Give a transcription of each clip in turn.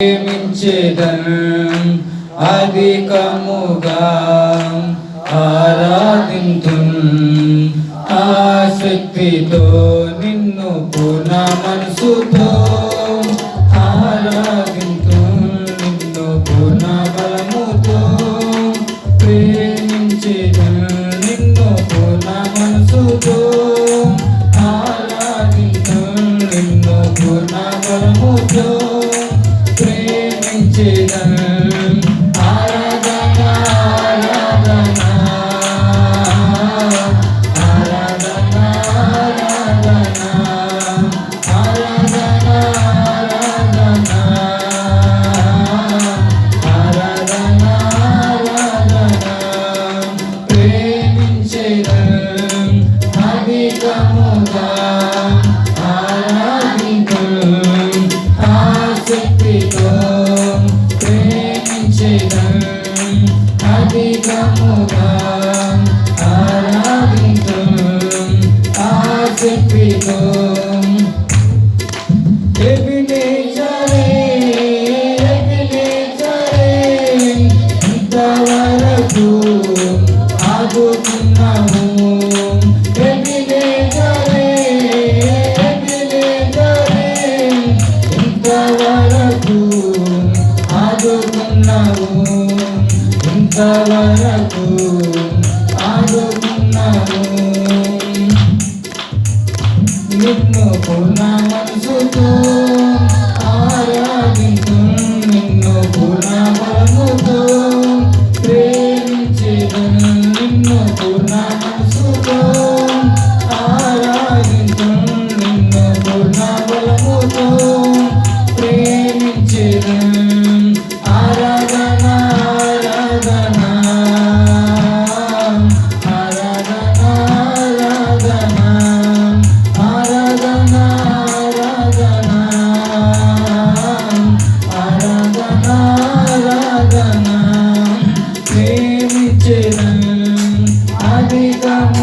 ప్రేమించేదన్ అధికముగా ఆరాధింతు ఆసక్తితో నిన్ను పూర్ణ మనసుతో అధికముగా ఆరాధింతున్ ఆసక్తితో ప్రేమించేదన్ అధికముగా ఆరాధింతున్ ఆసక్తితో ఇంతవరకు ఆగుతున్నాము ఇంతవరకు ఆగుతున్నాము ఇంతవరకు ఆగుతున్నాము నిన్ను పూర్ణ మనసుతో ఆరాధించు నిన్ను పూర్ణ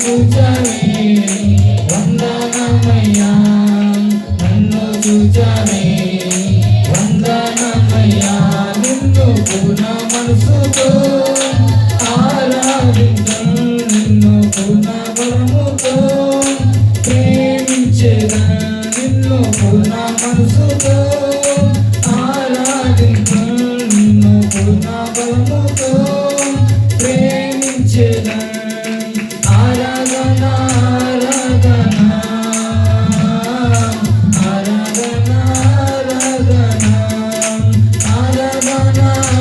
చూచవే వందనమయ్యా నన్ను చూచవే వందనమయ్యా నిన్ను పూర్ణ మనసుతో ఆరాధించు నిన్ను పూర్ణ బలముతో ప్రేమించేదా నిన్ను పూర్ణ మనసుతో